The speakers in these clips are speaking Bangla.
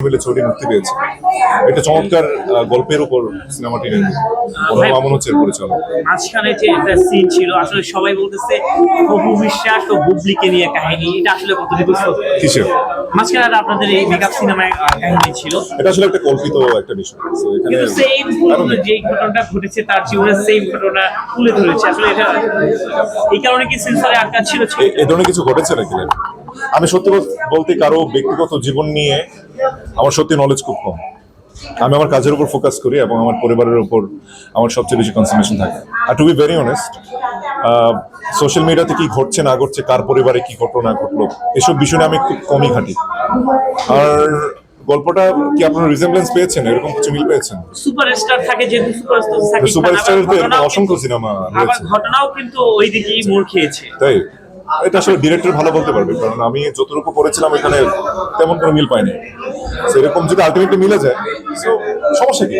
মিলে ছবি মুক্তি পেয়েছে। একটা চমৎকার গল্পের উপর সিনেমাটি নির্মিত অনুপম হচ্ছে পরিচালক। মাঝখানে যে একটা সিন ছিল আসলে সবাই বলতেছে অপু বিশ্বাস ও বুবলিকে নিয়ে কাহিনী। এটা আসলে কতটুকু কিসের? মাঝখানে আপনাদের এই মেকআপ সিনেমায় কাহিনী ছিল। এটা আসলে একটা কল্পিত একটা বিষয়। কিন্তু সেম. যে ঘটনাটা ঘটেছে তার জীবনে সেম ঘটনা তুলে ধরেছে। আসলে এটা এই কারণে কি সেন্সরে আটকা ছিল এ- এ ধরনের কিছু ঘটেছে নাকি? আমি সত্যি বলতে কারও ব্যক্তিগত জীবন নিয়ে আমার সত্যি নলেজ খুব কম। আমি আমার কাজের উপর ফোকাস করি এবং আমার পরিবারের উপর আমার সবচেয়ে বেশি কনসেন্ট্রেশন থাকে। আর to be very honest social মিডিয়াতে কি ঘটছে না ঘটছে কার পরিবারে কি ঘটলো না ঘটলো এসব বিষয় আমি খুব কমই ঘাটি আর গল্পটা কি আপনারা রিজেম্বলেন্স পেয়েছেন? এরকম কিছু মিল পেয়েছেন? সুপারস্টার থাকে যেহেতু সুপারস্টার থাকে সুপারস্টারের তো এরকম অসংখ্য সিনেমা রয়েছে। ঘটনাও কিন্তু ওই দিকেই মোড় খেয়েছে। তাই? এটা আসলে ডিরেক্টর ভালো বলতে পারবে কারণ আমি যতটুকু পড়েছিলাম এখানে তেমন কোনো মিল পাইনি। সেরকম যদি আলটিমেটলি মিলে যায় সমস্যা কি?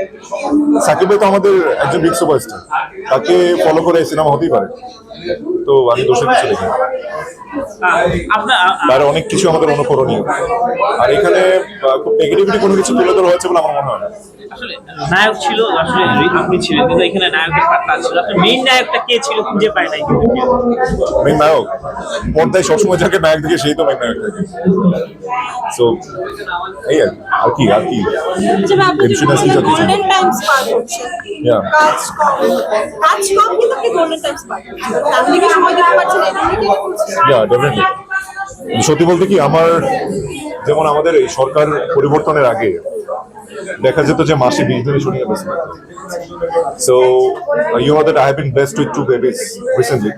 সাকিব তো আমাদের একজন বিগ সুপারস্টার তাকে ফলো করে সিনেমা হতেই পারে। তো আমি দোষের কিছু দেখি। অনেক কিছু আমাদের অনুকরণীয়। আর এখানে খুব নেগেটিভিটি কোনো কিছু তুলে ধরা হয়েছে বলে আমার মনে হয় না। নায়ক ছিল আসলে আপনি ছিলেন কিন্তু এখানে নায়কের পাত্তা ছিল। আপনার মেইন নায়কটা কে ছিল খুঁজে পায় নাই? কিন্তু। মেন নায়ক? পর্দায় সবসময় যাকে নায়ক দিকে সেই তো মেন নায়ক থাকে। সো এই আর কি। আর কি। গোল্ডেন টাইমস পার করছেন কাজ কম কাজ কম কিন্তু আপনি গোল্ডেন টাইমস পার করছেন ফ্যামিলিকে সময় দিতে পারছেন এটা নিয়ে কি করছেন ইয়া ডেফিনেটলি সত্যি বলতে কি আমার যেমন আমাদের এই সরকার পরিবর্তনের আগে দেখা যেত যে মাসে বিশ দিনে শুটিং এ ব্যস্ত so you know that I have been blessed with two babies recently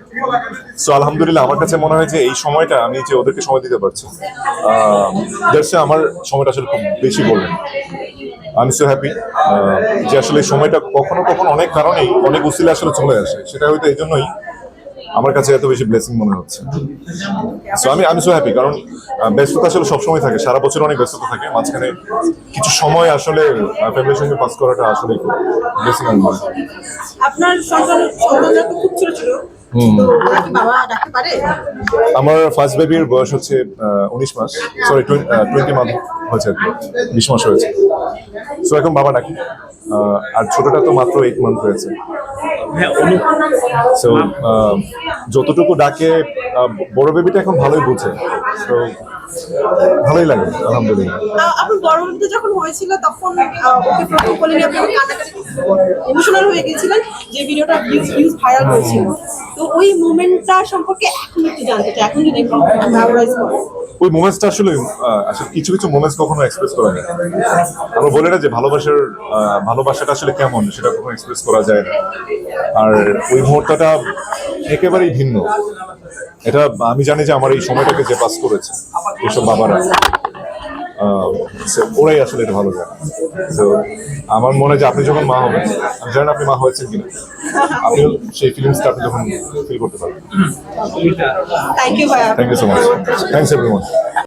so আলহামদুলিল্লাহ, আমার কাছে মনে হয় যে এই সময়টা আমি যে ওদেরকে সময় দিতে পারছি দ্যাটস আমার সময়টা আসলে খুব বেশি বললেন। আমি সো হ্যাপি যে আসলে সময়টা কখনো কখনো অনেক কারণেই অনেক উসিলে আসলে চলে আসে। সেটা হয়তো এই জন্যই আমার কাছে এত বেশি ব্লেসিং মনে হচ্ছে। সো আমি আমি সো হ্যাপি কারণ ব্যস্ততা আসলে সবসময় থাকে। সারা বছর অনেক ব্যস্ততা থাকে। মাঝখানে কিছু সময় আসলে ফ্যামিলির সঙ্গে পাস করাটা আসলে খুব ব্লেসিং মনে। আপনার সন্তান সন্তানরা তো খুব ছোট ছিল। আমার ফার্স্ট বেবির বয়স হচ্ছে উনিশ মাস। সরি টোয়েন্টি মান্থ হয়েছে বিশ মাস হয়েছে। সো এখন বাবা নাকি আর ছোটটা তো মাত্র এইট মান্থ হয়েছে। হ্যাঁ অনু সো যতটুকু ডাকে বড় বেবিটা এখন ভালোই বুঝে। তো ভালোই লাগে আলহামদুলিল্লাহ। আপনার বড় যখন হয়েছিল তখন আহ, ওকে প্রথম বলে নিয়ে আপনি কান্নাকাটি ইমোশনাল হয়ে গেছিলেন যে ভিডিওটা ভিউজ ভিউজ ভাইরাল হয়েছিল। তো ওই মুভমেন্টটা সম্পর্কে এখন একটু জানতে চাই। এখন যদি ওই মোমেন্টসটা আসলে আসলে কিছু কিছু মোমেন্টস কখনো এক্সপ্রেস করা যায় আমরা বলে না যে ভালোবাসার ভালোবাসাটা আসলে কেমন, সেটা কখনো এক্সপ্রেস করা যায় না। আর ওই মুহূর্তটা একেবারেই ভিন্ন। এটা আমি জানি যে আমার এই সময়টাকে যে পাস করেছে এইসব বাবারা। ওরাই আসলে এটা ভালো জানে। তো আমার মনে হয় যে আপনি যখন মা হবেন আমি জানেন আপনি মা হয়েছেন কিনা। আপনি সেই ফিলিংসটা আপনি যখন ফিল করতে পারবেন। থ্যাংক ইউ ভাইয়া। Thank you so much thanks everyone